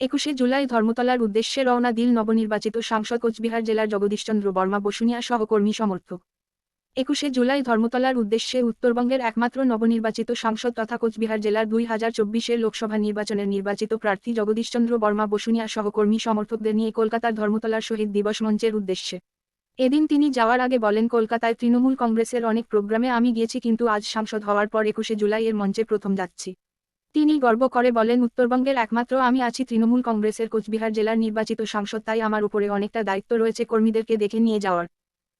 একুশে জুলাই ধর্মতলার উদ্দেশ্যে রওনা দিল নবনির্বাচিত সাংসদ কোচবিহার জেলার জগদীশচন্দ্র বর্মা বসুনিয়া সহকর্মী সমর্থক। একুশে জুলাই ধর্মতলার উদ্দেশ্যে উত্তরবঙ্গের একমাত্র নবনির্বাচিত সাংসদ তথা কোচবিহার জেলার দুই হাজার চব্বিশের লোকসভা নির্বাচনের নির্বাচিত প্রার্থী জগদীশচন্দ্র বর্মা বসুনিয়া সহকর্মী সমর্থকদের নিয়ে কলকাতার ধর্মতলার শহীদ দিবস মঞ্চের উদ্দেশ্যে। এদিন তিনি যাওয়ার আগে বলেন, কলকাতায় তৃণমূল কংগ্রেসের অনেক প্রোগ্রামে আমি গিয়েছি, কিন্তু আজ সাংসদ হওয়ার পর একুশে জুলাই এর মঞ্চে প্রথম যাচ্ছি। তিনি গর্ব করে বলেন, উত্তরবঙ্গের একমাত্র আমি আছি তৃণমূল কংগ্রেসের কোচবিহার জেলার নির্বাচিত সাংসদ, তাই আমার উপরে অনেকটা দায়িত্ব রয়েছে কর্মীদেরকে দেখে নিয়ে যাওয়ার।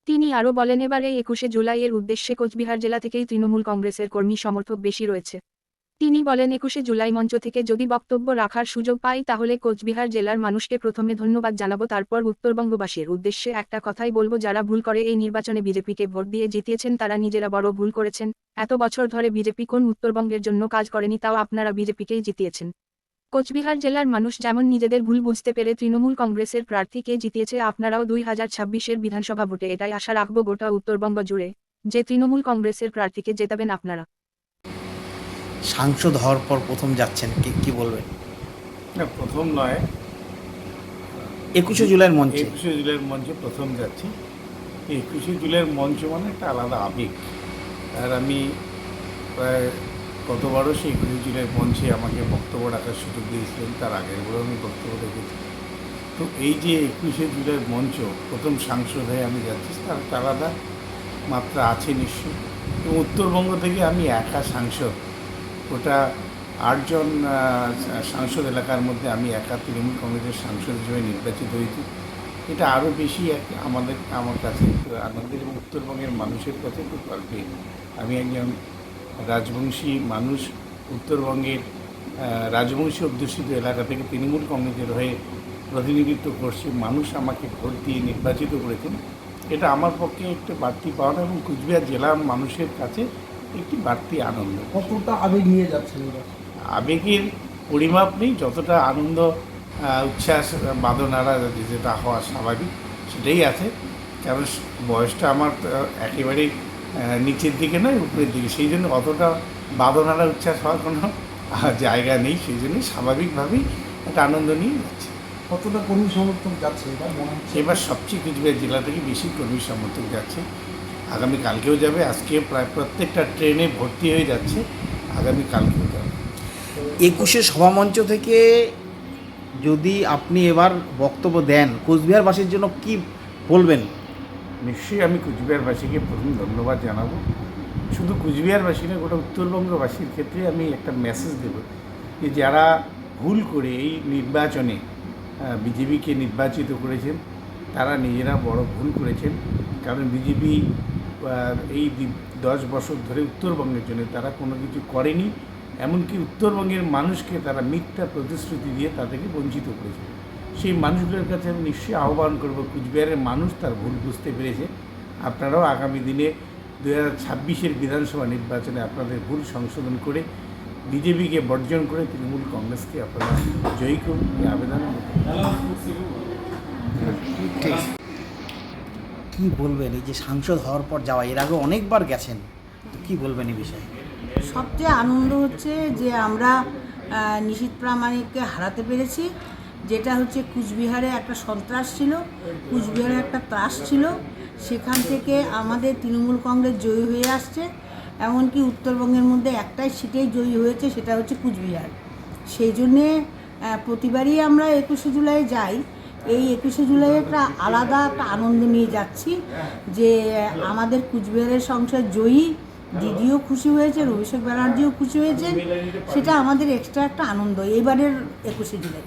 তিনি আরও বলেন, এবারে একুশে জুলাই এর উদ্দেশ্যে কোচবিহার জেলা থেকেই তৃণমূল কংগ্রেসের কর্মী সমর্থক বেশি রয়েছে। তিনি বলেন, একুশে জুলাই মঞ্চ থেকে যদি বক্তব্য রাখার সুযোগ পাই, তাহলে কোচবিহার জেলার মানুষকে প্রথমে ধন্যবাদ জানাব, তারপর উত্তরবঙ্গবাসীর উদ্দেশ্যে একটা কথাই বলব, যারা ভুল করে এই নির্বাচনে বিজেপিকে ভোট দিয়ে জিতিয়েছেন, তারা নিজেরা বড় ভুল করেছেন। এত বছর ধরে বিজেপি কোন উত্তরবঙ্গের জন্য কাজ করেনি, তাও আপনারা বিজেপিকেই জিতিয়েছেন। কোচবিহার জেলার মানুষ যেমন নিজেদের ভুল বুঝতে পেরে তৃণমূল কংগ্রেসের প্রার্থীকে জিতিয়েছে, আপনারাও দুই হাজার ছাব্বিশের বিধানসভা ভোটে এটাই আশা রাখব, গোটা উত্তরবঙ্গ জুড়ে। যে তৃণমূল কংগ্রেসের প্রার্থীকে জেতাবেন আপনারা। সাংসদ হওয়ার পর প্রথম যাচ্ছেন কি কি বলবেন? না প্রথম নয়। একুশে জুলাইয়ের মঞ্চে। একুশে জুলাইয়ের মঞ্চে প্রথম যাচ্ছি। একুশে জুলাইয়ের মঞ্চ মানে একটা আলাদা আবেগ। আর আমি প্রায় গতবারও সেই একুশে জুলাইয়ের মঞ্চে আমাকে বক্তব্য রাখার সুযোগ দিয়েছিলেন তার আগের বলেও আমি বক্তব্য রেখেছি। তো এই যে একুশে জুলাইয়ের মঞ্চ প্রথম সাংসদ হয়ে আমি যাচ্ছি তার একটা আলাদা মাত্রা আছে নিশ্চয়ই। এবং উত্তরবঙ্গ থেকে আমি একা সাংসদ। ওটা আটজন সাংসদ এলাকার মধ্যে আমি একা তৃণমূল কংগ্রেসের সাংসদ হিসেবে নির্বাচিত হয়েছি। এটা আরও বেশি আমাদের, আমার কাছে আনন্দের এবং উত্তরবঙ্গের মানুষের কাছে একটু গর্বের আমি একজন রাজবংশী মানুষ, উত্তরবঙ্গের রাজবংশী অধ্যুষিত এলাকা থেকে তৃণমূল কংগ্রেসের হয়ে প্রতিনিধিত্ব করছি, মানুষ আমাকে ভোট দিয়ে নির্বাচিত করেছেন। এটা আমার পক্ষে একটু বাড়তি পাওনা এবং কুচবিহার জেলার মানুষের কাছে একটি বাড়তি আনন্দ। কতটা আবেগ নিয়ে যাচ্ছেন আবেগের পরিমাপ নেই যতটা আনন্দ উচ্ছ্বাস বাদনারা যেটা হওয়া স্বাভাবিক সেটাই আছে। কারণ বয়সটা আমার একেবারেই নিচের দিকে নয় উপরের দিকে। সেই জন্য অতটা বাদনারা উচ্ছ্বাস হওয়ার কোনো জায়গা নেই। সেই জন্যই স্বাভাবিকভাবেই একটা আনন্দ নিয়ে যাচ্ছে। কতটা কর্মী সমর্থক যাচ্ছে এবার মনে হচ্ছে? এবার সবচেয়ে কুচবিহার জেলা থেকে বেশি কর্মী সমর্থক যাচ্ছে। আগামী কালকেও যাবে। আজকে প্রায় প্রত্যেকটা ট্রেনে ভর্তি হয়ে যাচ্ছে। আগামী কালকেও যাবে। একুশে সভামঞ্চ থেকে যদি আপনি এবার বক্তব্য দেন কোচবিহারবাসীর জন্য কি বলবেন? নিশ্চয়ই আমি কুচবিহারবাসীকে প্রথম ধন্যবাদ জানাব। শুধু কুচবিহারবাসী না গোটা উত্তরবঙ্গবাসীর ক্ষেত্রে আমি একটা মেসেজ দেব যে যারা ভুল করে এই নির্বাচনে বিজেপিকে নির্বাচিত করেছেন তারা নিজেরা বড় ভুল করেছেন। কারণ বিজেপি এই দশ বছর ধরে উত্তরবঙ্গের জন্য তারা কোনো কিছু করেনি, এমনকি উত্তরবঙ্গের মানুষকে তারা মিথ্যা প্রতিশ্রুতি দিয়ে তাদেরকে বঞ্চিত করেছে। সেই মানুষগুলোর কাছে আমি নিশ্চয়ই আহ্বান করব, কুচবিহারের মানুষ তার ভুল বুঝতে পেরেছে। আপনারাও আগামী দিনে দু হাজার ছাব্বিশের বিধানসভা নির্বাচনে আপনাদের ভুল সংশোধন করে, বিজেপিকে বর্জন করে তৃণমূল কংগ্রেসকে আপনারা জয়ী করুন। আবেদন ঠিক কি বলবেন? এই যে সাংসদ হওয়ার পর যাওয়া, এর আগে অনেকবার গেছেন। তো কি বলবেন এই বিষয়ে? সবচেয়ে আনন্দ হচ্ছে যে আমরা নিশীথ প্রামাণিককে হারাতে পেরেছি। যেটা হচ্ছে কুচবিহারে একটা সন্ত্রাস ছিল, কুচবিহারে একটা ত্রাস ছিল। সেখান থেকে আমাদের তৃণমূল কংগ্রেস জয়ী হয়ে আসছে। এমনকি উত্তরবঙ্গের মধ্যে একটাই সিটেই জয়ী হয়েছে, সেটা হচ্ছে কুচবিহার। সেই জন্যে প্রতিবারই আমরা একুশে জুলাই যাই। এই একুশে জুলাই একটা আলাদা একটা আনন্দ নিয়ে যাচ্ছি যে আমাদের কুচবিহারের সংসার জয়ী, দিদিও খুশি হয়েছে, অভিষেক ব্যানার্জিও খুশি হয়েছে, সেটা আমাদের এক্সট্রা একটা আনন্দ এইবারের একুশে জুলাই।